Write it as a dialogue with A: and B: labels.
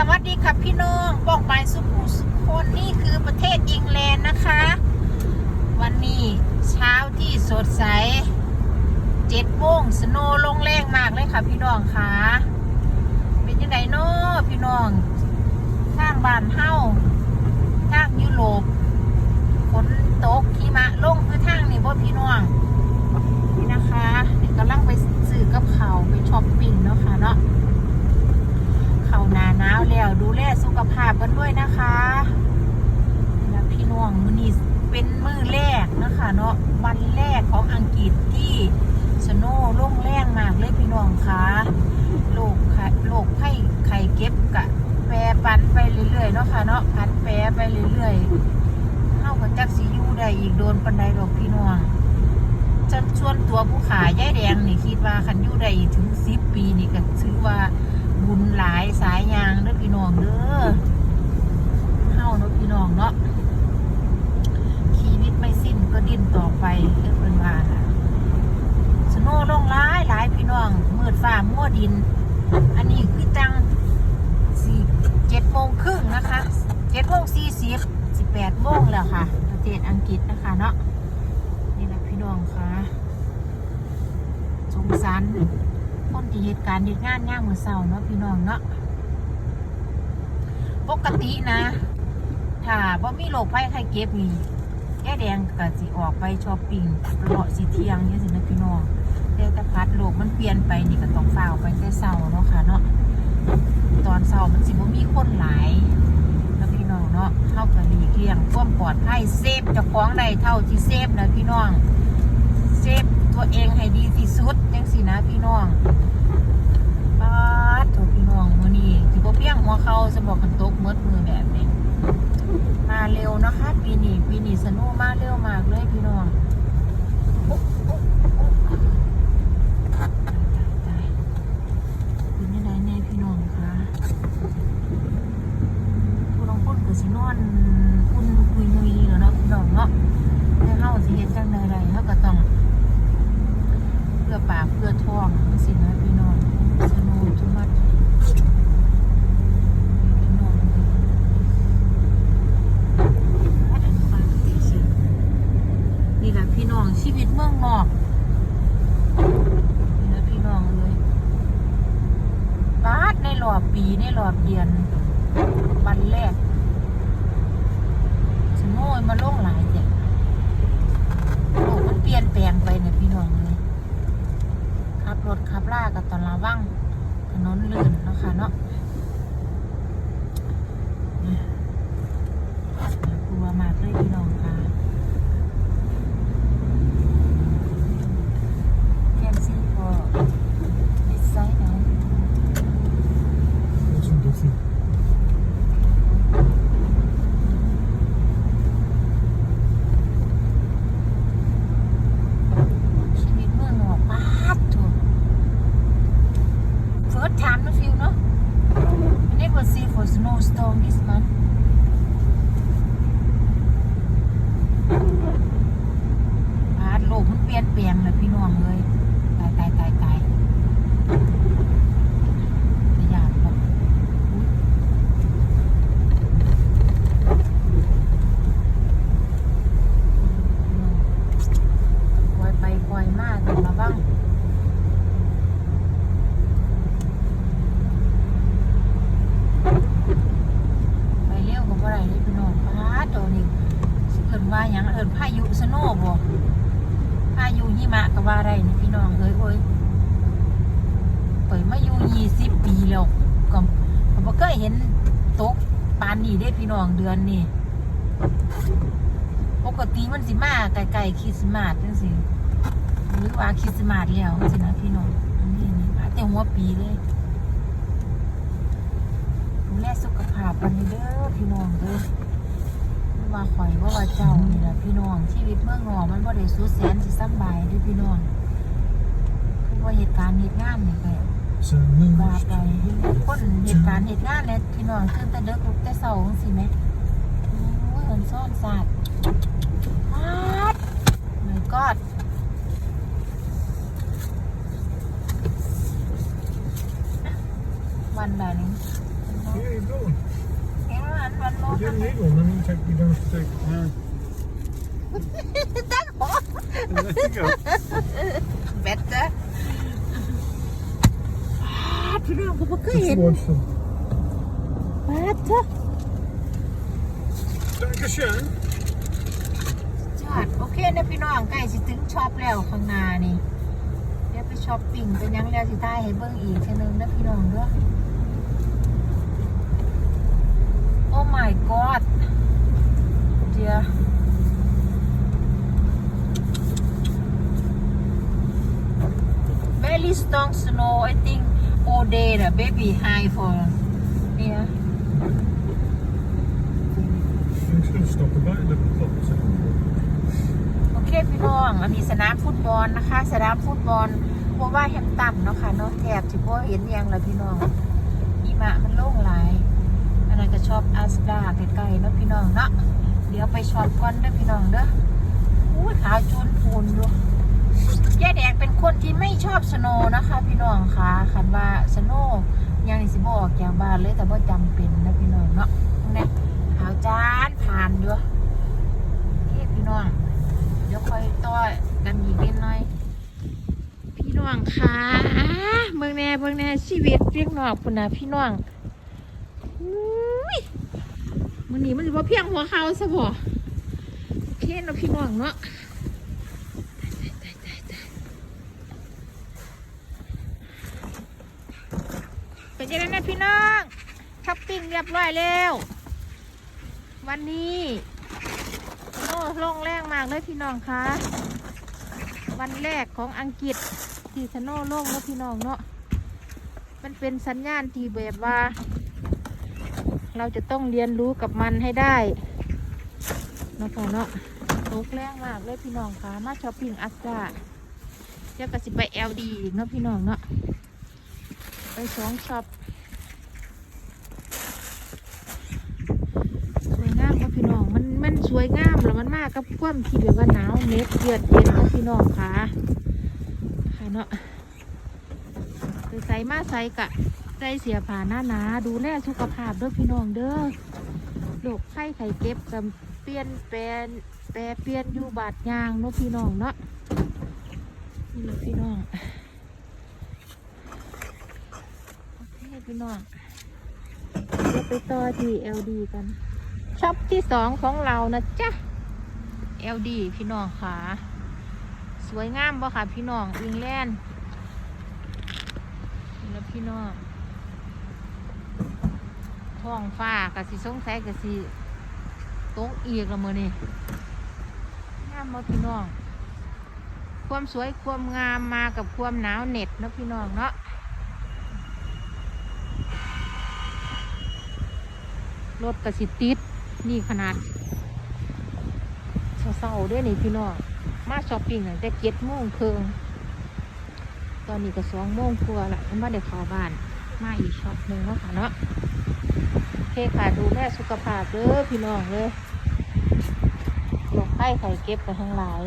A: สวัสดีครับพี่น้องบอกไปสุขุสุขคนนี่คือประเทศอังกฤษนะคะ วันนี้เช้าที่สดใสเจ็ดโมงสโนว์ลงแรงมากเลยค่ะพี่น้องค่ะเป็นยังไงเนาะพี่น้องทางบ้านเฮาทางยุโรปฝนตกหิมะลงคือทางนี่บ่พี่น้องนี่นะคะเดี๋ยวกำลังไปซื้อกับเขาไปช้อปปิ้งเนาะค่ะเนาะ เข้าหนาหนาวแล้วดูแลสุขภาพ กันด้วยนะคะนะพี่น้องมือนี้เป็นมือแรกนะคะเนาะวันแรกของอังกฤษที่สโนว์ลงแรงมากเลยพี่น้องคะโรคไข้โรคไข้ไข้เก็บกะแปรปันไปเรื่อยๆเนาะค่ะเนาะพันแปรไปเรื่อยๆเข้ากับจักสียูได้อีกโดนปันไดดอกพี่น้องจนชวนตัวผู้ขายย่ายแดงนี่คิดว่าคันยูได้ถึงสิบปีนี่ก็ถือว่าบุญหลายสายยางเด้อพี่น้องเด้อเฮาเนาะพี่น้องเนาะชีวิตไม่สิ้นก็ดิ้นต่อไปเด้อเพิ่นว่าน่ะสโนว์ลงหลายหลายพี่น้องมืดฟ้ามัวดิน อันนี้คือจังสี่เจ็ดโมงครึ่งนะคะเจ็ดโมง สิบสิบแปดโมงแล้วค่ะ ประเทศอังกฤษนะคะเนาะนี่แหละพี่น้องค่ะสงสารคนที่เหตุการณ์เหตุงานย่างมือเศร้าเนาะพี่น้องเนาะปกตินะ ถ้าบ่มีโรคภัยไข้เก็บนี่แก้แดงก็สิออกไปช้อปปิ้งเลาะสิเที่ยงนี่สินะพี่น้องแต่แต่พัดโลกมันเปลี่ยนไปนี่ก็ต้องฝ้าไปแต่เศร้าเนาะค่ะเนาะตอนเศร้ามันสิบ่มีคนหลาย เนาะเฮาก็หลีกเลี่ยงความปลอดภัยเซฟเจ้าของได้เท่าที่เซฟนะพี่น้องเซฟตัวเองให้ดีที่สุดจังสินะพี่น้องป้าดโถพี่น้องมื้อนี้สิบ่เพียงหัวเขาสมบอกกันตกมดมือแบบนี้มาเร็วนะคะปีนี้ปีนี้สนุกมากเร็วมากเลยพี่น้องอุ๊บอุ๊บอุ๊บตายตายตายเป็นยังไงแน่พี่น้องคะผู้ลางคนก็สินอนอุ่นคุยนุยแล้วเนาะพี่น้องเนาะแต่เฮาสิเฮ็ดจังได๋เฮาก็ต้อง เพื่อปากเพื่ อท้งสินะพี่น้องสนุกทุกมัดพี่น้องเลยนี่แหละพี่น้องชีวิตเมืองนอกนี่แหละพี่น้องเลยบาดในรอบปีในรอบเดือนวันแรกสโนยมาล่งหลายเด็กโลกมันเปลี่ยนแปลงไปเนี่ยพี่น้องเลย รถขับล่ากับตอนระวังถนนลื่นเนาะคะเนาะกลัวมากเลยพี่น้อง most, most is man. มะก็ว่าได้นี่พี่น้องเอ้ยโอ้ยเปิดมาอยู่ยี่สิบปีแล้วก็ก็เคยเห็นตกปานนี้เด้พี่น้องเดือนนี้ปกติมันสิมาไกลๆคริสต์มาสจังซี่หรือว่าคริสต์มาสแล้วจังซี่นะพี่น้องอันนี้นี่มาแต่หัวปีเลยดูแลสุขภาพกันเด้อพี่น้องเด้อ ว่าข่อยว่าว่าเจ้านี่แหละพี่น้องชีวิตเมืองนอกมันบ่ได้สุดแสนสิสำบายเด้วยพี่น้องคือว่าเหตุการณ์เหตุงานนี่ก็
B: So, no,
A: ว่าไปคนเหตุการณ์เหตุงานเนี่ยพี่น้องตื่นแต่เด็กลุกแต่เช้าจังซี่แหมโอ้ยเอิ้นซ่อนศาสตร์ฮัด my god วันแบบนี้
B: Yeah, you go.
A: เห็นว่าอันวันโล
B: You
A: กัน
B: didn't need one. I mean, check, you don't have to take. Uh,
A: ตั้งหัว
B: there you go.
A: เบ็ดจ้ะพี่น้องก็บ่เคย
B: Just
A: เห็น
B: watch them.
A: ปลาจ้ะ
B: Dankeschön.
A: จอดโอเคนะพี่น้องใกล้สิถึงช็อปแล้วข้างหน้านี่เดี๋ยวไปช้อปปิ้งเป็นยังแล้วสิได้ให้เบิ่งอีกเทีนึงนะพี่น้องเด้อโอ้ my god เดี๋ยว very strong snow I think all day the baby high for yeah
B: It's going to stop about 11 o'clock. So.
A: โอเคพี่น้อง อันนี้สนามฟุตบอลนะคะ สนามฟุตบอลเพราะว่าแฮมตันเนาะค่ะเนาะแถบที่พ่อเห็นยังละพี่น้องหิมะมันโล่งหลาย อันนั้นก็ชอบอาสดาใกล้ๆเนาะพี่น้องเนาะ เดี๋ยวไปช็อปก่อนเด้อพี่น้องเด้ออู้ขาวจูนพูนดูยายแดงเป็นคนที่ไม่ชอบสโนนะคะ พี่น้องค่ะคันว่าสโนยังสิบออกจากบ้านเลยแต่ว่าจำเป็นนะพี่น้องเนาะเนี่ยขาวจานผ่านอยู่โอเคพี่น้องเดี๋ยวค่อยต่อกันอีกนิดหน่อยพี่น้องคะเมืองแน่เมืองแน่ชีวิตเรียกนอกคุณนะพี่น้องอ มันนี้มันจะว่าเพียงหัวเขาซะบ่โอเคเนาะพี่น้องเนาะเป็นยังไงนะพี่น้องช้อปปิ้งเรียบร้อยแล้ว วันนี้โอ้ลงแรงมากเลยพี่น้องคะวันแรกของอังกฤษที่สโนโล่งแล้วพี่น้องเนาะมันเป็นสัญญาณที่แบบว่า เราจะต้องเรียนรู้กับมันให้ได้เนาะค่ะเนาะตกแรงมากเลยพี่น้องคะมาช้อปปิ้งอัสซาเดี๋ยวก็สิไปเอลดีอีกเนาะพี่น้องเนาะไปสองช็อปสวยงามครับพี่น้องมันมันสวยงามแล้วมันมากกับความที่แบบว่าหนาวเน็บเยือดเย็นครับพี่น้องค่ะค่ะเนาะใส่มาใส่กะ ใส่เสียผ่านหน้าหนาดูแลสุขภาพเด้อพี่น้องเด้อโรคไข้ไข้เก็บกับเปลี่ยนแปลนแปรเปลี่ยนอยู่บาดยางเนาะพี่น้องเนาะนี่แหละพี่น้องโอเคพี่น้องเดี๋ยวไปต่อที่ LD กันช็อปที่สองของเรานะจ๊ะ LD พี่น้องค่ะ สวยงามบ่ค่ะพี่น้องอิงแลนด์นี่แล้วพี่น้อง ท้องฟ้ากะสิสงสัยกะสิตกอีกละมือนี่งามบ่พี่น้อง ความสวยความงามมากับความหนาวเหน็บเนาะพี่น้องเนาะรถกระสิติดนี่ขนาดเศร้าๆด้วยนี่พี่น้องมาช้อปปิ้งตั้งแต่เจ็ดโมงครึ่งตอนนี้ก็สองโมงกว่าละมันมาได้เข้าบ้าน มาอีกช็อปหนึ่งเนาะค่ะเนาะ คค่ะ ดูแลสุขภาพเด้อพี่น้องเลยโรคไข้ไข้เก็บไปทั้งหลาย